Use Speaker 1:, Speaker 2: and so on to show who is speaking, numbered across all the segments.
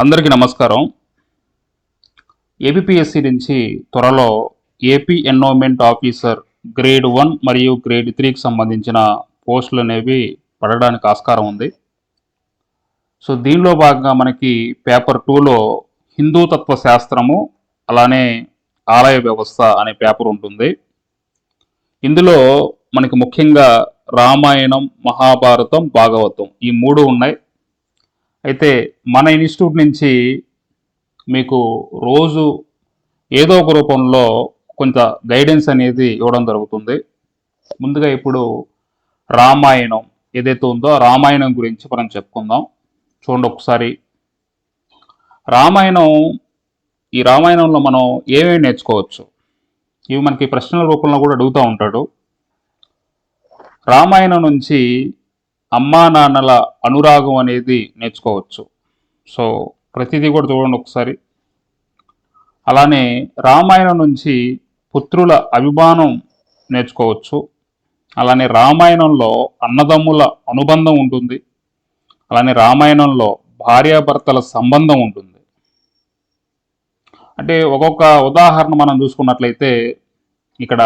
Speaker 1: అందరికీ నమస్కారం. ఏపీఎస్సి నుంచి త్వరలో AP endowment officer grade one మరియు గ్రేడ్ త్రీకి సంబంధించిన పోస్టులు అనేవి పడడానికి ఆస్కారం ఉంది. సో దీనిలో భాగంగా మనకి పేపర్ టూలో హిందూ తత్వ శాస్త్రము అలానే ఆలయ వ్యవస్థ అనే పేపర్ ఉంటుంది. ఇందులో మనకి ముఖ్యంగా రామాయణం మహాభారతం భాగవతం ఈ మూడు ఉన్నాయి. అయితే మన ఇన్స్టిట్యూట్ నుంచి మీకు రోజు ఏదో ఒక రూపంలో కొంత గైడెన్స్ అనేది ఇవ్వడం జరుగుతుంది. ముందుగా ఇప్పుడు రామాయణం ఏదైతే ఉందో రామాయణం గురించి మనం చెప్పుకుందాం. చూడండి ఒకసారి. రామాయణం ఈ రామాయణంలో మనం ఏమేమి నేర్చుకోవచ్చు? ఇవి మనకి ప్రశ్నల రూపంలో కూడా అడుగుతూ ఉంటాడు. రామాయణం నుంచి అమ్మా నాన్నల అనురాగం అనేది నేర్చుకోవచ్చు. సో ప్రతిదీ కూడా చూడండి ఒకసారి. అలానే రామాయణం నుంచి పుత్రుల అభిమానం నేర్చుకోవచ్చు. అలానే రామాయణంలో అన్నదమ్ముల అనుబంధం ఉంటుంది. అలానే రామాయణంలో భార్యాభర్తల సంబంధం ఉంటుంది. అంటే ఒక్కొక్క ఉదాహరణ మనం చూసుకున్నట్లయితే ఇక్కడ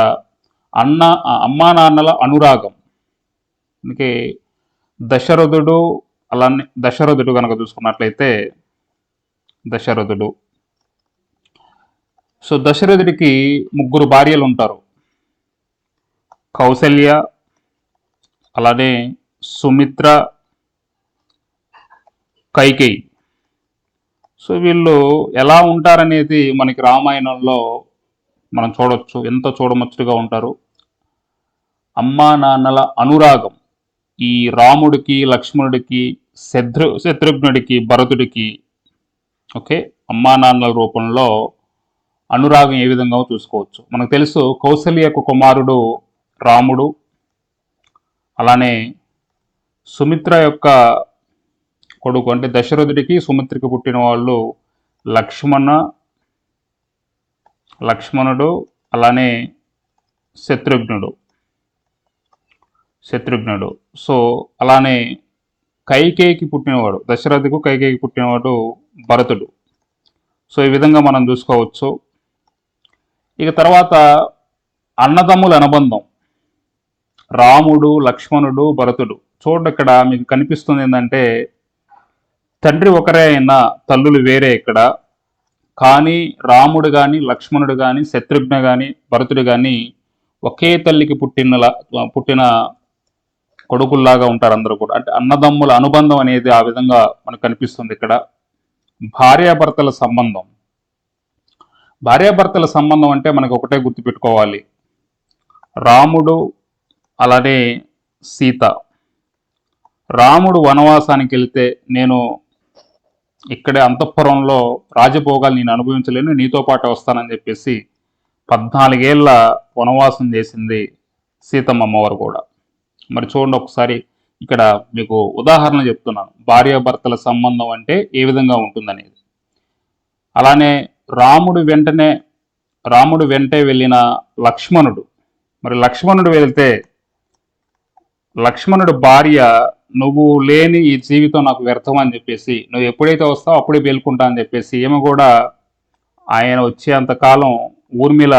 Speaker 1: అన్న అమ్మా నాన్నల అనురాగం. అందుకే దశరథుడు అలానే దశరథుడు కనుక చూసుకున్నట్లయితే దశరథుడు. సో దశరథుడికి ముగ్గురు భార్యలు ఉంటారు కౌసల్య అలానే సుమిత్ర కైకేయి. సో వీళ్ళు ఎలా ఉంటారనేది మనకి రామాయణంలో మనం చూడొచ్చు. ఎంత చూడముచ్చటగా ఉంటారు. అమ్మా నాన్నల అనురాగం. ఈ రాముడికి లక్ష్మణుడికి శత్రు శత్రుఘ్నుడికి భరతుడికి ఓకే అమ్మా నాన్నల రూపంలో అనురాగం ఏ విధంగా చూసుకోవచ్చు. మనకు తెలుసు కౌసల్యకు కుమారుడు రాముడు అలానే సుమిత్ర యొక్క కొడుకు అంటే దశరథుడికి సుమిత్రకి పుట్టిన వాళ్ళు లక్ష్మణ లక్ష్మణుడు అలానే శత్రుఘ్నుడు. శత్రుఘ్నుడు. సో అలానే కైకేయికి పుట్టినవాడు దశరథకు కైకేయికి పుట్టినవాడు భరతుడు. సో ఈ విధంగా మనం చూసుకోవచ్చు. ఇక తర్వాత అన్నదమ్ముల అనుబంధం. రాముడు లక్ష్మణుడు భరతుడు. చూడండి ఇక్కడ మీకు కనిపిస్తుంది ఏంటంటే తండ్రి ఒకరే అయినా తల్లులు వేరే ఇక్కడ. కానీ రాముడు కానీ లక్ష్మణుడు కానీ శత్రుఘ్న కానీ భరతుడు కానీ ఒకే తల్లికి పుట్టిన పుట్టిన కొడుకుల్లాగా ఉంటారు అందరూ కూడా. అంటే అన్నదమ్ముల అనుబంధం అనేది ఆ విధంగా మనకు కనిపిస్తుంది ఇక్కడ. భార్యాభర్తల సంబంధం. భార్యాభర్తల సంబంధం అంటే మనకు ఒకటే గుర్తుపెట్టుకోవాలి. రాముడు అలానే సీత. రాముడు వనవాసానికి వెళ్తే నేను ఇక్కడే అంతఃపురంలో రాజభోగాలు నేను అనుభవించలేను నీతో పాటు వస్తానని చెప్పేసి పద్నాలుగేళ్ళ వనవాసం చేసింది సీతమ్మ అమ్మవారు కూడా. మరి చూడండి ఒకసారి ఇక్కడ మీకు ఉదాహరణ చెప్తున్నాను. భార్యాభర్తల సంబంధం అంటే ఏ విధంగా ఉంటుందనేది. అలానే రాముడు వెంటనే రాముడు వెంటే వెళ్ళిన లక్ష్మణుడు. మరి లక్ష్మణుడు వెళ్తే లక్ష్మణుడు భార్య నువ్వు లేని ఈ జీవితం నాకు వ్యర్థం అని చెప్పేసి నువ్వు ఎప్పుడైతే వస్తావు అప్పుడే పేలుకుంటా అని చెప్పేసి ఈమె కూడా ఆయన వచ్చేంత కాలం ఊర్మిళ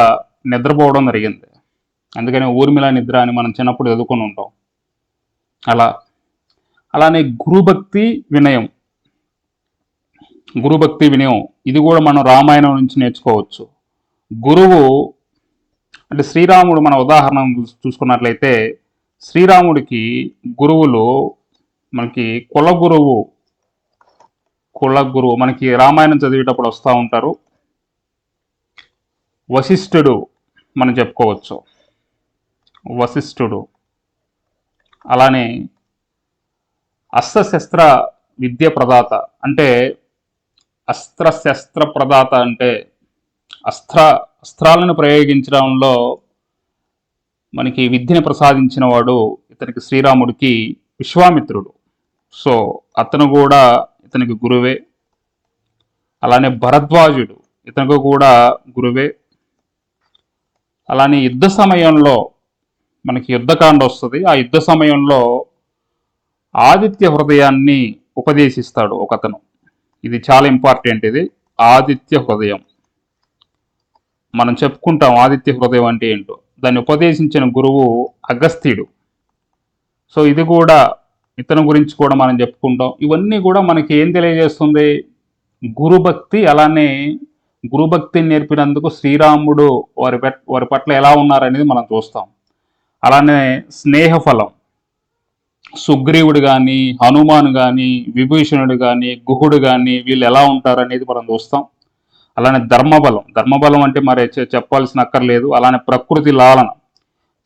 Speaker 1: నిద్రపోవడం జరిగింది. అందుకనే ఊర్మిళ నిద్ర అని మనం చిన్నప్పుడు చదువుకొని ఉంటాం. అలా అలానే గురుభక్తి వినయం. గురుభక్తి వినయం. ఇది కూడా మనం రామాయణం నుంచి నేర్చుకోవచ్చు. గురువు అంటే శ్రీరాముడు మన ఉదాహరణ చూసుకున్నట్లయితే శ్రీరాముడికి గురువులు మనకి కుల గురువు కుల గురువు మనకి రామాయణం చదివేటప్పుడు వస్తూ ఉంటారు. వశిష్ఠుడు మనం చెప్పుకోవచ్చు. వశిష్ఠుడు. అలానే అస్త్రశస్త్ర విద్య ప్రదాత అంటే అస్త్రశస్త్ర ప్రదాత అంటే అస్త్ర అస్త్రాలను ప్రయోగించడంలో మనకి విద్యను ప్రసాదించిన వాడు ఇతనికి శ్రీరాముడికి విశ్వామిత్రుడు. సో అతను కూడా ఇతనికి గురువే. అలానే భరద్వాజుడు ఇతనికి కూడా గురువే. అలానే యుద్ధ సమయంలో మనకి యుద్ధకాండ వస్తుంది. ఆ యుద్ధ సమయంలో ఆదిత్య హృదయాన్ని ఉపదేశిస్తాడు ఒకతను. ఇది చాలా ఇంపార్టెంట్ ఇది ఆదిత్య హృదయం. మనం చెప్పుకుంటాం ఆదిత్య హృదయం అంటే ఏంటో. దాన్ని ఉపదేశించిన గురువు అగస్త్యుడు సో ఇది కూడా ఇతను గురించి కూడా మనం చెప్పుకుంటాం. ఇవన్నీ కూడా మనకి ఏం తెలియజేస్తుంది? గురుభక్తి. అలానే గురుభక్తిని నేర్పినందుకు శ్రీరాముడు వారి వారి పట్ల ఎలా ఉన్నారనేది మనం చూస్తాం. అలానే స్నేహఫలం. సుగ్రీవుడు కానీ హనుమాన్ కానీ విభీషణుడు కానీ గుహుడు కానీ వీళ్ళు ఎలా ఉంటారు అనేది మనం చూస్తాం. అలానే ధర్మబలం. ధర్మబలం అంటే మరి చెప్పాల్సిన అక్కర్లేదు అలానే ప్రకృతి లాలన.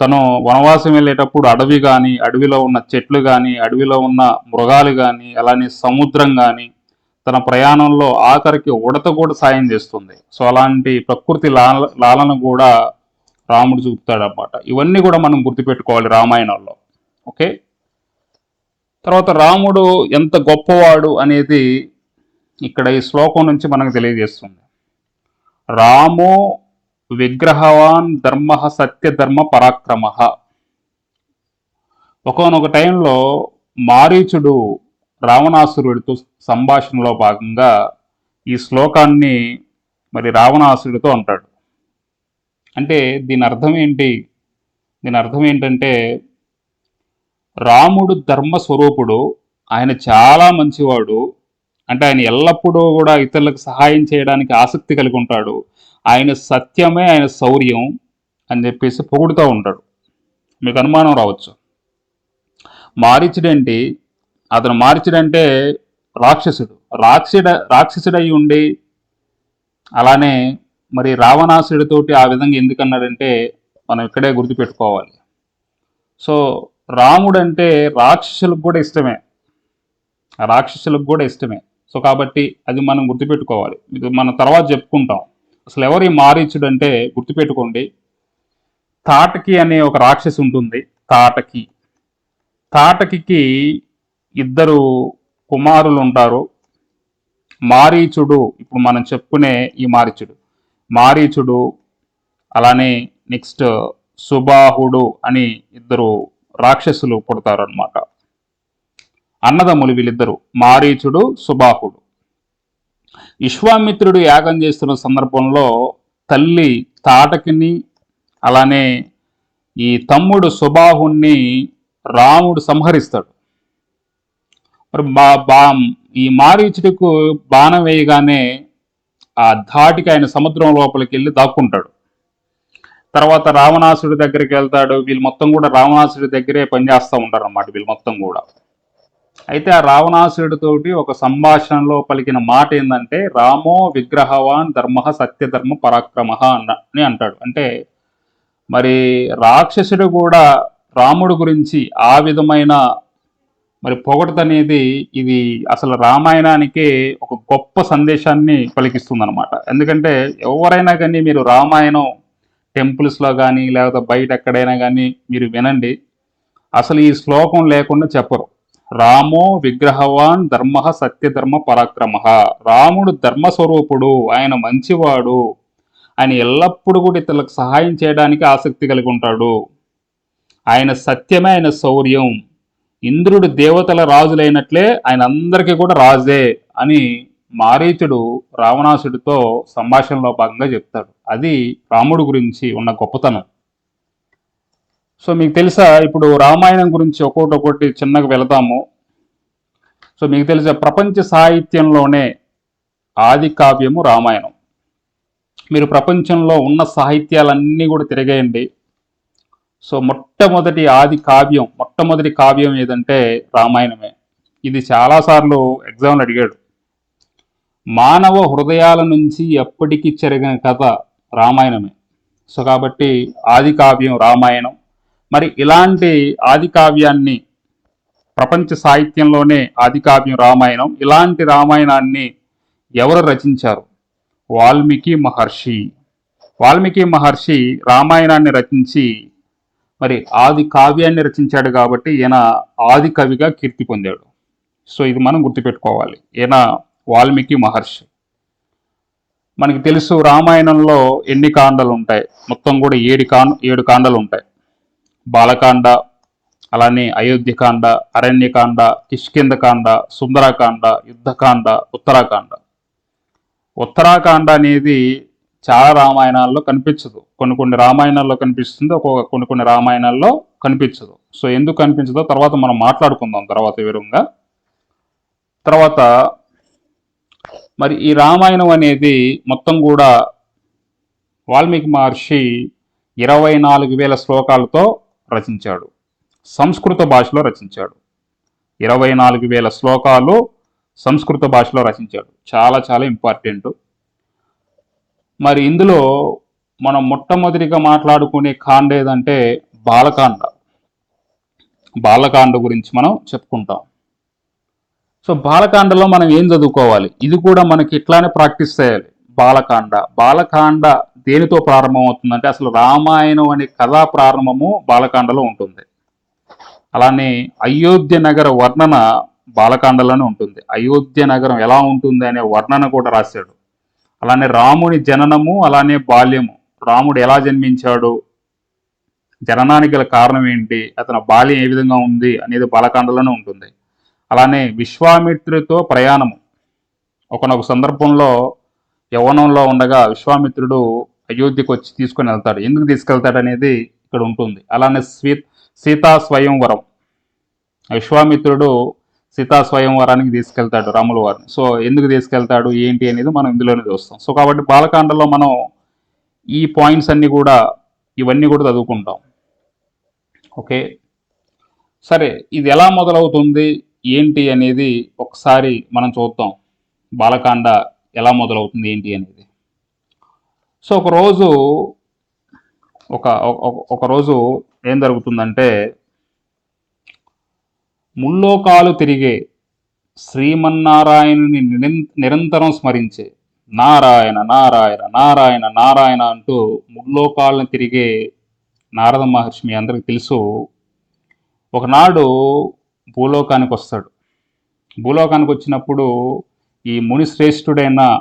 Speaker 1: తను వనవాసం వెళ్ళేటప్పుడు అడవి కానీ అడవిలో ఉన్న చెట్లు కానీ అడవిలో ఉన్న మృగాలు కానీ అలానే సముద్రం కానీ తన ప్రయాణంలో ఆఖరికి ఉడత కూడా సాయం చేస్తుంది. సో అలాంటి ప్రకృతి లాల లాలన కూడా రాముడు చూపుతాడు అన్నమాట ఇవన్నీ కూడా మనం గుర్తుపెట్టుకోవాలి రామాయణంలో. ఓకే? తర్వాత రాముడు ఎంత గొప్పవాడు అనేది ఇక్కడ ఈ శ్లోకం నుంచి మనకు తెలియజేస్తుంది. రామో విగ్రహవాన్ ధర్మ సత్యధర్మ పరాక్రమ. ఒకనొక టైంలో మారీచుడు రావణాసురుడితో సంభాషణలో భాగంగా ఈ శ్లోకాన్ని మరి రావణాసురుడితో అంటాడు. అంటే దీని అర్థం ఏంటి? దీని అర్థం ఏంటంటే రాముడు ధర్మ స్వరూపుడు ఆయన చాలా మంచివాడు అంటే ఆయన ఎల్లప్పుడూ కూడా ఇతరులకు సహాయం చేయడానికి ఆసక్తి కలిగి ఉంటాడు. ఆయన సత్యమే ఆయన శౌర్యం అని చెప్పేసి పొగుడుతూ ఉంటాడు. మీకు అనుమానం రావచ్చు. మారిచుడేంటి అతను మారిచుడంటే రాక్షసుడు. రాక్షసుడ రాక్షసుడై ఉండి అలానే మరి రావణాసుడితోటి ఆ విధంగా ఎందుకన్నాడంటే మనం ఇక్కడే గుర్తుపెట్టుకోవాలి. సో రాముడు అంటే రాక్షసులకు కూడా ఇష్టమే. రాక్షసులకు కూడా ఇష్టమే. సో కాబట్టి అది మనం గుర్తుపెట్టుకోవాలి. ఇది మనం తర్వాత చెప్పుకుంటాం. అసలు ఎవరి మారీచుడు అంటే గుర్తుపెట్టుకోండి. తాటకి అనే ఒక రాక్షసి ఉంటుంది. తాటకి. తాటకికి ఇద్దరు కుమారులు ఉంటారు. మారీచుడు ఇప్పుడు మనం చెప్పుకునే ఈ మారీచుడు. మారీచుడు అలానే నెక్స్ట్ సుబాహుడు అని ఇద్దరు రాక్షసులు పుడతారు అనమాట అన్నదమ్ములు వీళ్ళిద్దరు మారీచుడు సుబాహుడు. విశ్వామిత్రుడు యాగం చేస్తున్న సందర్భంలో తల్లి తాటకిని అలానే ఈ తమ్ముడు సుబాహుణ్ణి రాముడు సంహరిస్తాడు. మరి బా బా ఈ మారీచుడికు బాణం వేయగానే ఆ ధాటికి ఆయన సముద్రం లోపలికి వెళ్ళి దాక్కుంటాడు. తర్వాత రావణాసుడి దగ్గరికి వెళ్తాడు. వీళ్ళు మొత్తం కూడా రావణాసుడి దగ్గరే పనిచేస్తూ ఉంటారు అన్నమాట వీళ్ళు మొత్తం కూడా. అయితే ఆ రావణాసుడితోటి ఒక సంభాషణలో పలికిన మాట ఏంటంటే రామో విగ్రహవాన్ ధర్మ సత్యధర్మ పరాక్రమ అన్న అని అంటాడు. అంటే మరి రాక్షసుడు కూడా రాముడు గురించి ఆ విధమైన మరి పొగడతనేది ఇది అసలు రామాయణానికే ఒక గొప్ప సందేశాన్ని పలికిస్తుంది అనమాట ఎందుకంటే ఎవరైనా కానీ మీరు రామాయణం టెంపుల్స్లో కానీ లేకపోతే బయట ఎక్కడైనా కానీ మీరు వినండి. అసలు ఈ శ్లోకం లేకుండా చెప్పరు. రామో విగ్రహవాన్ ధర్మ సత్యధర్మ పరాక్రమ. రాముడు ధర్మస్వరూపుడు ఆయన మంచివాడు. ఆయన ఎల్లప్పుడూ కూడా ఇతరులకు సహాయం చేయడానికి ఆసక్తి కలిగి ఉంటాడు. ఆయన సత్యమే ఆయన శౌర్యం. ఇంద్రుడు దేవతల రాజులైనట్లే ఆయన అందరికీ కూడా రాజే అని మారీచుడు రావణాసుడితో సంభాషణలో భాగంగా చెప్తాడు. అది రాముడు గురించి ఉన్న గొప్పతనం. సో మీకు తెలుసా ఇప్పుడు రామాయణం గురించి ఒక్కొక్కటి ఒకటి చిన్నగా వెళదాము. సో మీకు తెలుసా ప్రపంచ సాహిత్యంలోనే ఆది కావ్యము రామాయణం. మీరు ప్రపంచంలో ఉన్న సాహిత్యాలన్నీ కూడా తిరగేయండి. సో మొట్టమొదటి ఆది కావ్యం మొట్టమొదటి కావ్యం ఏదంటే రామాయణమే. ఇది చాలాసార్లు ఎగ్జామ్లు అడిగాడు. మానవ హృదయాల నుంచి ఎప్పటికీ చెరిగిన కథ రామాయణమే. సో కాబట్టి ఆది కావ్యం రామాయణం. మరి ఇలాంటి ఆది కావ్యాన్ని ప్రపంచ సాహిత్యంలోనే ఆది కావ్యం రామాయణం ఇలాంటి రామాయణాన్ని ఎవరు రచించారు? వాల్మీకి మహర్షి. వాల్మీకి మహర్షి రామాయణాన్ని రచించి మరి ఆది కావ్యాన్ని రచించాడు కాబట్టి ఈయన ఆది కవిగా కీర్తి పొందాడు. సో ఇది మనం గుర్తుపెట్టుకోవాలి. ఈయన వాల్మీకి మహర్షి. మనకి తెలుసు రామాయణంలో ఎన్ని కాండలు ఉంటాయి? మొత్తం కూడా ఏడు కాండ ఏడు కాండలు ఉంటాయి. బాలకాండ అలానే అయోధ్యకాండ అరణ్యకాండ కిష్కిందకాండ సుందరకాండ యుద్ధకాండ ఉత్తరాకాండ. ఉత్తరాకాండ అనేది చాలా రామాయణాల్లో కనిపించదు. కొన్ని కొన్ని రామాయణాల్లో కనిపిస్తుంది ఒక్కొక్క కొన్ని కొన్ని రామాయణాల్లో కనిపించదు. సో ఎందుకు కనిపించదో తర్వాత మనం మాట్లాడుకుందాం తర్వాత వివరంగా. తర్వాత మరి ఈ రామాయణం అనేది మొత్తం కూడా వాల్మీకి మహర్షి ఇరవై నాలుగు వేల శ్లోకాలతో రచించాడు. సంస్కృత భాషలో రచించాడు. ఇరవై నాలుగు వేల శ్లోకాలు సంస్కృత భాషలో రచించాడు. చాలా చాలా ఇంపార్టెంట్. మరి ఇందులో మనం మొట్టమొదటిగా మాట్లాడుకునే కాండ ఏదంటే బాలకాండ. బాలకాండ గురించి మనం చెప్పుకుంటాం. సో బాలకాండలో మనం ఏం చదువుకోవాలి? ఇది కూడా మనకి ఇట్లానే ప్రాక్టీస్ చేయాలి. బాలకాండ. బాలకాండ దేనితో ప్రారంభం అవుతుందంటే అసలు రామాయణం అనే కథా ప్రారంభము బాలకాండలో ఉంటుంది. అలానే అయోధ్య నగర వర్ణన బాలకాండలోనే ఉంటుంది. అయోధ్య నగరం ఎలా ఉంటుంది అనే వర్ణన కూడా రాశాడు. అలానే రాముని జననము అలానే బాల్యము. రాముడు ఎలా జన్మించాడు? జననానికి గల కారణం ఏంటి? అతని బాల్యం ఏ విధంగా ఉంది అనేది బాలకాండలోనే ఉంటుంది. అలానే విశ్వామిత్రుడితో ప్రయాణము. ఒకనొక సందర్భంలో యవనంలో ఉండగా విశ్వామిత్రుడు అయోధ్యకు వచ్చి తీసుకొని వెళ్తాడు. ఎందుకు తీసుకెళ్తాడు అనేది ఇక్కడ ఉంటుంది. అలానే సీ సీతా స్వయంవరం. విశ్వామిత్రుడు సీతా స్వయంవరానికి తీసుకెళ్తాడు రాముల వారిని. సో ఎందుకు తీసుకెళ్తాడు? ఏంటి అనేది మనం ఇందులోనే చూస్తాం. సో కాబట్టి బాలకాండలో మనం ఈ పాయింట్స్ అన్ని కూడా ఇవన్నీ కూడా చదువుకుంటాం. ఓకే? సరే ఇది ఎలా మొదలవుతుంది? ఏంటి అనేది ఒకసారి మనం చూద్దాం. బాలకాండ ఎలా మొదలవుతుంది? ఏంటి అనేది. సో ఒకరోజు ఒక ఒక- ఒకరోజు ఏం జరుగుతుందంటే ముల్లోకాలు తిరిగే శ్రీమన్నారాయణుని నిరం- నిరంతరం స్మరించే నారాయణ నారాయణ నారాయణ నారాయణ అంటూ ముల్లోకాలను తిరిగే నారద మహర్షి మీ అందరికి తెలుసు. ఒకనాడు భూలోకానికి వస్తాడు. భూలోకానికి వచ్చినప్పుడు ఈ ముని శ్రేష్ఠుడైన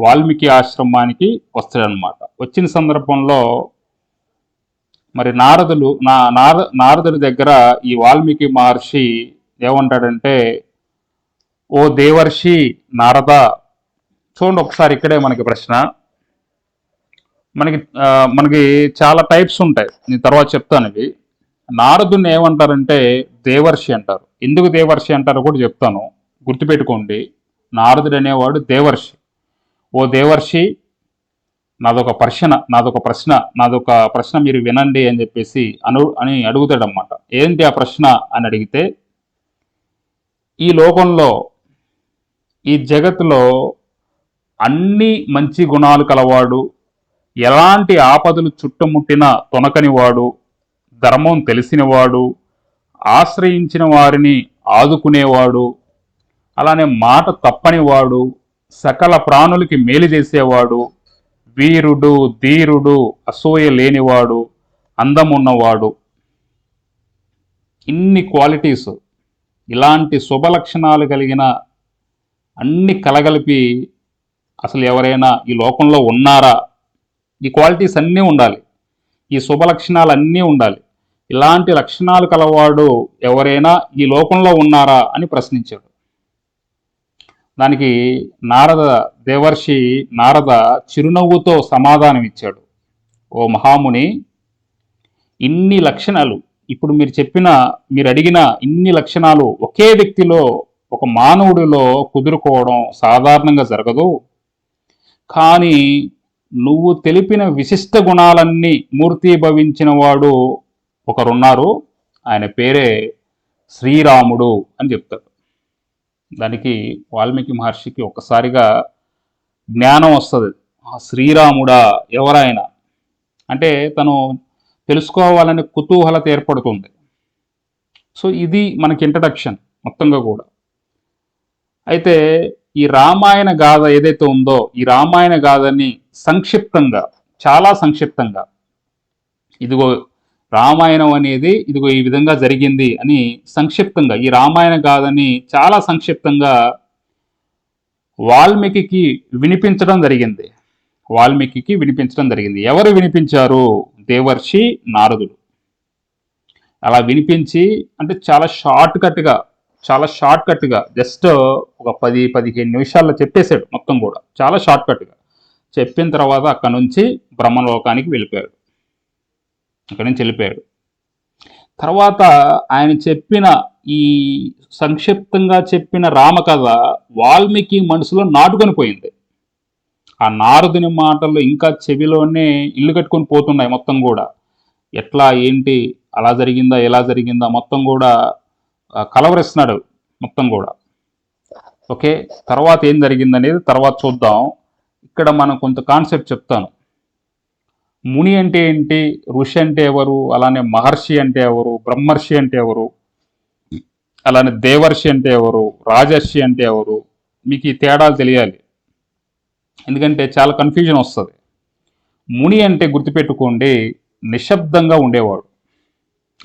Speaker 1: వాల్మీకి ఆశ్రమానికి వస్తాడనమాట వచ్చిన సందర్భంలో మరి నారదులు నా నార నారదుడి దగ్గర ఈ వాల్మీకి మహర్షి ఏమంటాడంటే ఓ దేవర్షి నారద చూడండి ఒకసారి ఇక్కడే మనకి ప్రశ్న. మనకి మనకి చాలా టైప్స్ ఉంటాయి. నేను తర్వాత చెప్తాను ఇవి. నారదుని ఏమంటారంటే దేవర్షి అంటారు. ఎందుకు దేవర్షి అంటారో కూడా చెప్తాను. గుర్తుపెట్టుకోండి. నారదుడు అనేవాడు దేవర్షి. ఓ దేవర్షి నాదొక ప్రశ్న నాదొక ప్రశ్న నాదొక ప్రశ్న మీరు వినండి అని చెప్పేసి అను అని అడుగుతాడనమాట ఏంటి ఆ ప్రశ్న అని అడిగితే ఈ లోకంలో ఈ జగత్తులో అన్ని మంచి గుణాలు కలవాడు ఎలాంటి ఆపదలు చుట్టుముట్టిన తొనకనివాడు ధర్మం తెలిసినవాడు ఆశ్రయించిన వారిని ఆదుకునేవాడు అలానే మాట తప్పనివాడు సకల ప్రాణులకి మేలు చేసేవాడు వీరుడు ధీరుడు అసూయ లేనివాడు అందమున్నవాడు. ఇన్ని క్వాలిటీస్ ఇలాంటి శుభ లక్షణాలు కలిగిన అన్ని కలగలిపి అసలు ఎవరైనా ఈ లోకంలో ఉన్నారా? ఈ క్వాలిటీస్ అన్నీ ఉండాలి. ఈ శుభ లక్షణాలు అన్నీ ఉండాలి. ఇలాంటి లక్షణాలు కలవాడు ఎవరైనా ఈ లోకంలో ఉన్నారా అని ప్రశ్నించాడు. దానికి నారద దేవర్షి నారద చిరునవ్వుతో సమాధానం ఇచ్చాడు ఓ మహాముని ఇన్ని లక్షణాలు ఇప్పుడు మీరు చెప్పిన మీరు అడిగిన ఇన్ని లక్షణాలు ఒకే వ్యక్తిలో ఒక మానవుడిలో కుదురుకోవడం సాధారణంగా జరగదు. కానీ నువ్వు తెలిపిన విశిష్ట గుణాలన్నీ మూర్తిభవించిన వాడు ఒకరున్నారు. ఆయన పేరే శ్రీరాముడు అని చెప్తాడు దానికి వాల్మీకి మహర్షికి ఒక్కసారిగా జ్ఞానం వస్తుంది. ఆ శ్రీరాముడా ఎవరైనా. అంటే తను తెలుసుకోవాలనే కుతూహలత ఏర్పడుతుంది. సో ఇది మనకి ఇంట్రడక్షన్ మొత్తంగా కూడా. అయితే ఈ రామాయణ గాథ ఏదైతే ఉందో ఈ రామాయణ గాథని సంక్షిప్తంగా చాలా సంక్షిప్తంగా ఇదిగో రామాయణం అనేది ఇదిగో ఈ విధంగా జరిగింది అని సంక్షిప్తంగా ఈ రామాయణ గాథని చాలా సంక్షిప్తంగా వాల్మీకి వినిపించడం జరిగింది. వాల్మీకి వినిపించడం జరిగింది. ఎవరు వినిపించారు? దేవర్షి నారదుడు అలా వినిపించి అంటే చాలా షార్ట్ కట్గా చాలా షార్ట్ కట్గా జస్ట్ ఒక పది పదిహేను నిమిషాల్లో చెప్పేశాడు మొత్తం కూడా. చాలా షార్ట్ కట్గా చెప్పిన తర్వాత అక్కడ నుంచి బ్రహ్మలోకానికి వెళ్ళిపోయాడు. అక్కడి నుంచి వెళ్ళిపోయాడు. తర్వాత ఆయన చెప్పిన ఈ సంక్షిప్తంగా చెప్పిన రామకథ వాల్మీకి మనసులో నాటుకొని పోయింది. ఆ నారదుని మాటలు ఇంకా చెవిలోనే ఇల్లు కట్టుకొని పోతున్నాయి మొత్తం కూడా. ఎట్లా ఏంటి అలా జరిగిందా ఎలా జరిగిందా మొత్తం కూడా కలవరిస్తున్నాడు మొత్తం కూడా. ఓకే తర్వాత ఏం జరిగిందనేది తర్వాత చూద్దాం. ఇక్కడ మనం కొంత కాన్సెప్ట్ చెప్తాను. ముని అంటే ఏంటి? ఋషి అంటే ఎవరు? అలానే మహర్షి అంటే ఎవరు? బ్రహ్మర్షి అంటే ఎవరు? అలానే దేవర్షి అంటే ఎవరు? రాజర్షి అంటే ఎవరు? మీకు ఈ తేడాలు తెలియాలి. ఎందుకంటే చాలా కన్ఫ్యూజన్ వస్తుంది. ముని అంటే గుర్తుపెట్టుకోండి నిశ్శబ్దంగా ఉండేవాడు.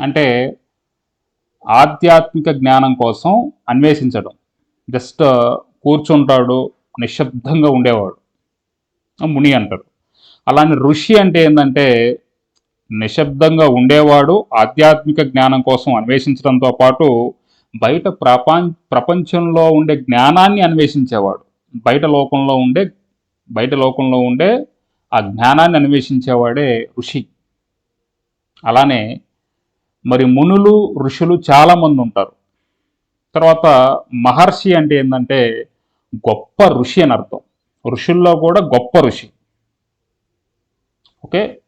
Speaker 1: అంటే ఆధ్యాత్మిక జ్ఞానం కోసం అన్వేషించడం. జస్ట్ కూర్చుంటాడు నిశ్శబ్దంగా ఉండేవాడు. ముని అంటారు అలానే ఋషి అంటే ఏంటంటే నిశ్శబ్దంగా ఉండేవాడు ఆధ్యాత్మిక జ్ఞానం కోసం అన్వేషించడంతో పాటు బయట ప్రపంచ ప్రపంచంలో ఉండే జ్ఞానాన్ని అన్వేషించేవాడు. బయట లోకంలో ఉండే బయట లోకంలో ఉండే ఆ జ్ఞానాన్ని అన్వేషించేవాడే ఋషి. అలానే మరి మునులు ఋషులు చాలామంది ఉంటారు. తర్వాత మహర్షి అంటే ఏంటంటే గొప్ప ఋషి అని అర్థం. ఋషుల్లో కూడా గొప్ప ఋషి. ఓకే?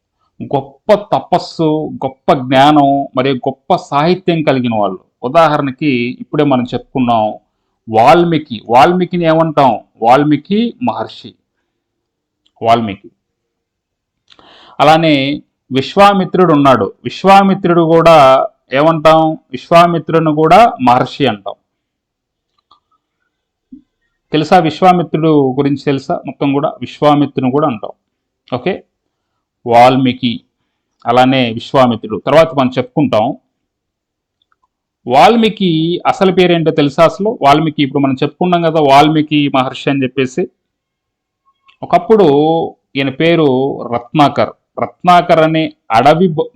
Speaker 1: గొప్ప తపస్సు గొప్ప జ్ఞానం మరియు గొప్ప సాహిత్యం కలిగిన వాళ్ళు. ఉదాహరణకి ఇప్పుడే మనం చెప్పుకున్నాం వాల్మీకి. వాల్మీకిని ఏమంటాం? వాల్మీకి మహర్షి. వాల్మీకి. అలానే విశ్వామిత్రుడు ఉన్నాడు. విశ్వామిత్రుడు కూడా ఏమంటాం? విశ్వామిత్రుడిని కూడా మహర్షి అంటాం. తెలుసా విశ్వామిత్రుడు గురించి తెలుసా? మొత్తం కూడా విశ్వామిత్రుని కూడా అంటాం. ఓకే? వాల్మీకి అలానే విశ్వామిత్రుడు. తర్వాత మనం చెప్పుకుంటాం. వాల్మీకి అసలు పేరేంటో తెలుసా అసలు? వాల్మీకి ఇప్పుడు మనం చెప్పుకున్నాం కదా వాల్మీకి మహర్షి అని చెప్పేసి. ఒకప్పుడు ఈయన పేరు రత్నాకర్. రత్నాకర్ అనే అడవి బ-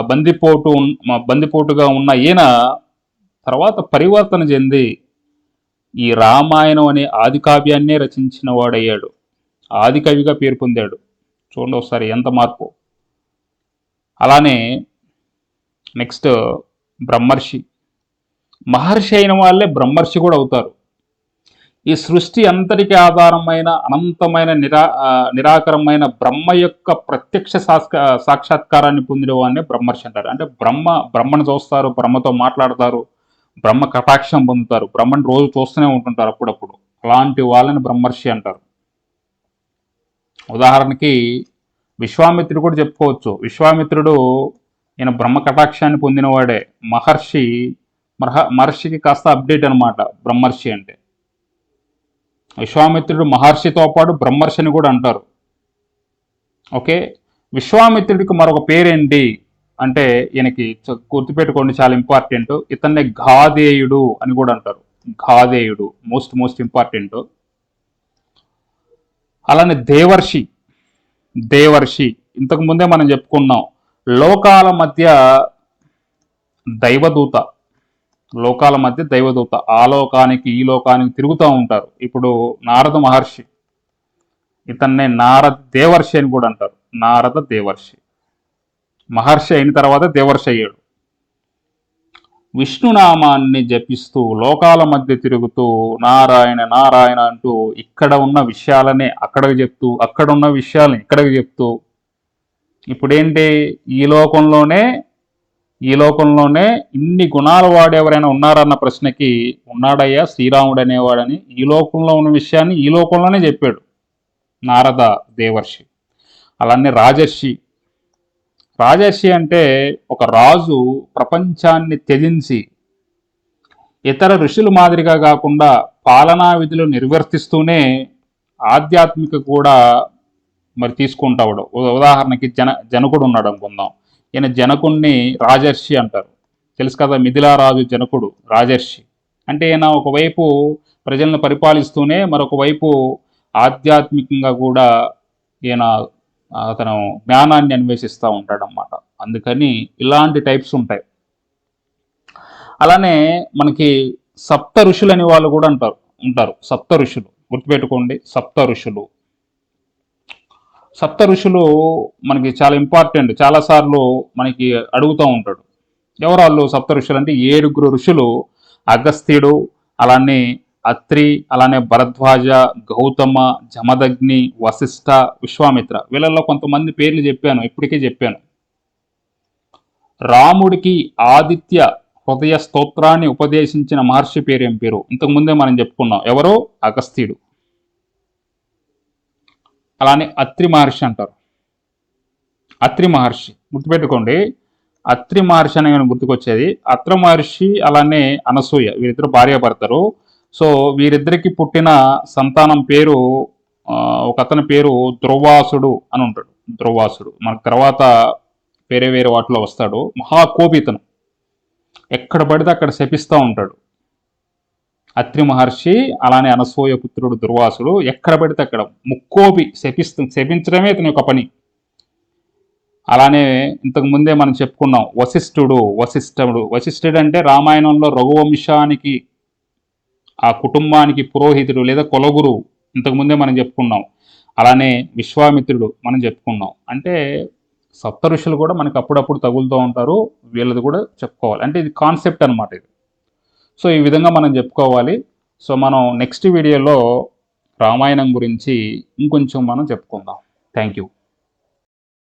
Speaker 1: బందిపోటు ఉన్- బందిపోటుగా ఉన్న ఈయన తర్వాత పరివర్తన చెంది ఈ రామాయణం అనే ఆది కావ్యాన్నే రచించిన వాడయ్యాడు. ఆది కవిగా పేరు పొందాడు. చూడండి ఒకసారి ఎంత మార్పు. అలానే నెక్స్ట్ బ్రహ్మర్షి. మహర్షి అయిన వాళ్ళే బ్రహ్మర్షి కూడా అవుతారు. ఈ సృష్టి అంతటికి ఆధారమైన అనంతమైన నిరా నిరాకరమైన బ్రహ్మ యొక్క ప్రత్యక్ష సాక్షాత్కారాన్ని పొందిన వాడిని బ్రహ్మర్షి అంటారు. అంటే బ్రహ్మ బ్రహ్మను చూస్తారు బ్రహ్మతో మాట్లాడతారు బ్రహ్మ కటాక్షం పొందుతారు బ్రహ్మను రోజు చూస్తూనే ఉంటుంటారు అప్పుడప్పుడు. అలాంటి వాళ్ళని బ్రహ్మర్షి అంటారు. ఉదాహరణకి విశ్వామిత్రుడు కూడా చెప్పుకోవచ్చు. విశ్వామిత్రుడు ఈయన బ్రహ్మ కటాక్షాన్ని పొందినవాడే. మహర్షి మహ మహర్షికి కాస్త అప్డేట్ అనమాట బ్రహ్మర్షి అంటే. విశ్వామిత్రుడు మహర్షితో పాటు బ్రహ్మర్షిని కూడా అంటారు. ఓకే? విశ్వామిత్రుడికి మరొక పేరేంటి? అంటే ఈయనకి గుర్తుపెట్టుకోండి చాలా ఇంపార్టెంట్ ఇతన్నే ఘాదేయుడు అని కూడా అంటారు. ఘాదేయుడు మోస్ట్ మోస్ట్ ఇంపార్టెంట్ అలానే దేవర్షి. దేవర్షి. ఇంతకు ముందే మనం చెప్పుకున్నాం. లోకాల మధ్య దైవదూత. లోకాల మధ్య దైవదూత. ఆ లోకానికి ఈ లోకానికి తిరుగుతూ ఉంటారు. ఇప్పుడు నారద మహర్షి. ఇతన్నే నారద దేవర్షి అని కూడా అంటారు. నారద దేవర్షి. మహర్షి అయిన తర్వాత దేవర్షి అయ్యాడు. విష్ణునామాన్ని జపిస్తూ లోకాల మధ్య తిరుగుతూ నారాయణ నారాయణ అంటూ ఇక్కడ ఉన్న విషయాలనే అక్కడికి చెప్తూ అక్కడ ఉన్న విషయాలను ఇక్కడికి చెప్తూ ఇప్పుడేంటి? ఈ లోకంలోనే ఈ లోకంలోనే ఇన్ని గుణాలు వాడు ఎవరైనా ఉన్నారన్న ప్రశ్నకి ఉన్నాడయ్యా శ్రీరాముడు అనేవాడని ఈ లోకంలో ఉన్న విషయాన్ని ఈ లోకంలోనే చెప్పాడు నారద దేవర్షి. అలానే రాజర్షి రాజర్షి అంటే ఒక రాజు ప్రపంచాన్ని త్యజించి ఇతర ఋషుల మాదిరిగా కాకుండా పాలనా విధులు నిర్వర్తిస్తూనే ఆధ్యాత్మిక కూడా మరి తీసుకుంటాడు ఉదాహరణకి జన జనకుడు ఉన్నాడు అనుకుందాం. ఈయన జనకుణ్ణి రాజర్షి అంటారు. తెలుసు కదా మిథిలా రాజు జనకుడు రాజర్షి. అంటే ఈయన ఒకవైపు ప్రజలను పరిపాలిస్తూనే మరొక వైపు ఆధ్యాత్మికంగా కూడా ఈయన అతను జ్ఞానాన్ని అన్వేషిస్తూ ఉంటాడనమాట అందుకని ఇలాంటి టైప్స్ ఉంటాయి. అలానే మనకి సప్త ఋషులు అనే వాళ్ళు కూడా అంటారు ఉంటారు. సప్త ఋషులు గుర్తుపెట్టుకోండి సప్త ఋషులు. సప్త ఋషులు మనకి చాలా ఇంపార్టెంట్ చాలాసార్లు మనకి అడుగుతూ ఉంటాడు. ఎవరు వాళ్ళు సప్త ఋషులు అంటే ఏడుగురు ఋషులు అగస్త్యుడు అలానే అత్రి అలానే భరద్వాజ గౌతమ జమదగ్ని వశిష్ఠ విశ్వామిత్ర. వీళ్ళల్లో కొంతమంది పేర్లు చెప్పాను ఇప్పటికే చెప్పాను. రాముడికి ఆదిత్య హృదయ స్తోత్రాన్ని ఉపదేశించిన మహర్షి పేరు ఏం పేరు? ఇంతకు ముందే మనం చెప్పుకున్నాం. ఎవరో? అగస్త్యుడు. అలానే అత్రి మహర్షి అంటారు. అత్రి మహర్షి. గుర్తుపెట్టుకోండి అత్రి మహర్షి అనే గుర్తుకొచ్చేది. అత్ర మహర్షి అలానే అనసూయ. వీరిద్దరు భార్యాభర్తలు. సో వీరిద్దరికి పుట్టిన సంతానం పేరు ఒక అతని పేరు ధ్రువాసుడు అని ఉంటాడు. ధ్రువాసుడు. మనకు తర్వాత వేరే వేరే వాటిలో వస్తాడు. మహాకోపితను. ఎక్కడ పడితే అక్కడ శపిస్తూ ఉంటాడు. అత్రి మహర్షి అలానే అనసూయ పుత్రుడు దుర్వాసుడు ఎక్కడ పడితే అక్కడ ముక్కోపి శపిస్తు శపించడమే ఇతని యొక్క పని. అలానే ఇంతకు ముందే మనం చెప్పుకున్నాం వశిష్ఠుడు వశిష్ఠుడు వశిష్ఠుడు అంటే రామాయణంలో రఘువంశానికి ఆ కుటుంబానికి పురోహితుడు లేదా కులగురువు ఇంతకుముందే మనం చెప్పుకున్నాం. అలానే విశ్వామిత్రుడు మనం చెప్పుకున్నాం. అంటే సప్త ఋషులు కూడా మనకి అప్పుడప్పుడు తగులుతూ ఉంటారు. వీళ్ళది కూడా చెప్పుకోవాలి. అంటే ఇది కాన్సెప్ట్ అనమాట ఇది. సో ఈ విధంగా మనం చెప్పుకోవాలి. సో మనం నెక్స్ట్ వీడియోలో రామాయణం గురించి ఇంకొంచెం మనం చెప్పుకుందాం. Thank you.